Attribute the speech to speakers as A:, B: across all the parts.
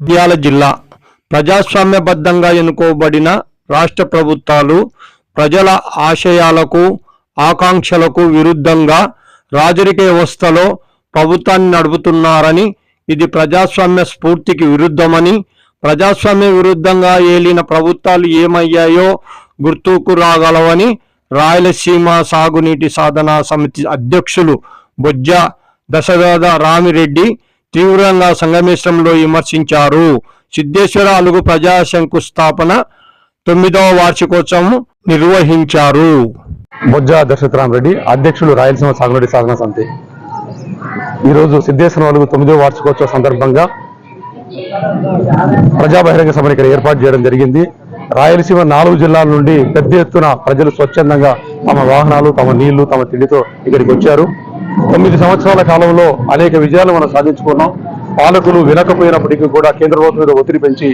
A: నంద్యాల జిల్లా ప్రజాస్వామ్యబద్ధంగా ఎన్నుకోబడిన రాష్ట్ర ప్రభుత్వాలు ప్రజల ఆశయాలకు ఆకాంక్షలకు విరుద్ధంగా రాజరిక వ్యవస్థలో ప్రభుత్వాన్ని నడుపుతున్నారని ఇది ప్రజాస్వామ్య స్ఫూర్తికి విరుద్ధమని ప్రజాస్వామ్య విరుద్ధంగా ఏలిన ప్రభుత్వాలు ఏమయ్యాయో గుర్తుకు రాగలవని రాయలసీమ సాగునీటి సాధనా సమితి అధ్యక్షులు బొజ్జ దశరథ రామిరెడ్డి తీవ్రంగా సంగమేశ్వరంలో విమర్శించారు. సిద్ధేశ్వర అలుగు ప్రజా శంకుస్థాపన తొమ్మిదవ వార్షికోత్సవం నిర్వహించారు.
B: బొజ్జ దశరథరామరెడ్డి అధ్యక్షులు రాయలసీమ సాగునీటి సాధన సమితి. ఈరోజు సిద్ధేశ్వర అలుగు తొమ్మిదవ వార్షికోత్సవ సందర్భంగా ప్రజా బహిరంగ సభను ఇక్కడ ఏర్పాటు చేయడం జరిగింది. రాయలసీమ నాలుగు జిల్లాల నుండి పెద్ద ఎత్తున ప్రజలు స్వచ్ఛందంగా తమ వాహనాలు తమ నీళ్ళు తమ తిండితో ఇక్కడికి వచ్చారు. తొమ్మిది సంవత్సరాల కాలంలో అనేక విజయాలు మనం సాధించుకున్నాం. పాలకులు వినకపోయినప్పటికీ కూడా కేంద్ర ప్రభుత్వం మీద ఒత్తిడి పెంచి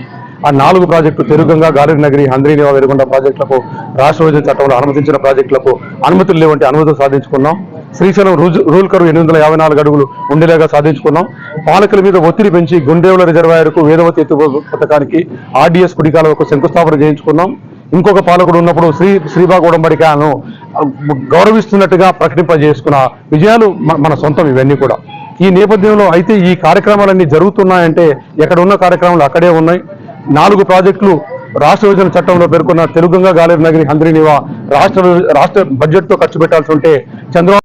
B: ఆ నాలుగు ప్రాజెక్టు తెరుగంగా గాలిరి నగరి హంద్రీనివా వెలుగొండ ప్రాజెక్టులకు రాష్ట్ర విభజన చట్టంలో అనుమతించిన ప్రాజెక్టులకు అనుమతులు లేవంటే అనుమతులు సాధించుకున్నాం. శ్రీశైలం రూల్ కరువు ఎనిమిది వందల యాభై నాలుగు అడుగులు ఉండేలాగా సాధించుకున్నాం. పాలకుల మీద ఒత్తిడి పెంచి గుండేవుల రిజర్వాయర్కు వేదవతి ఎత్తు పథకానికి ఆర్డీఎస్ కుడికాలకు శంకుస్థాపన చేయించుకున్నాం. ఇంకొక పాలకుడు ఉన్నప్పుడు శ్రీ శ్రీబాగ్ ఉడంబడికాను గౌరవిస్తున్నట్టుగా ప్రకటింపజేసుకున్న విజయాలు మన సొంతం ఇవన్నీ కూడా. ఈ నేపథ్యంలో అయితే ఈ కార్యక్రమాలన్నీ జరుగుతున్నాయంటే ఎక్కడ ఉన్న కార్యక్రమాలు అక్కడే ఉన్నాయి. నాలుగు ప్రాజెక్టులు రాష్ట్ర విభజన చట్టంలో పేర్కొన్న తెలుగుగా గాలేరు నగరి హంద్రీనివా రాష్ట్ర రాష్ట్ర బడ్జెట్తో ఖర్చు పెట్టాల్సి ఉంటే చంద్రబాబు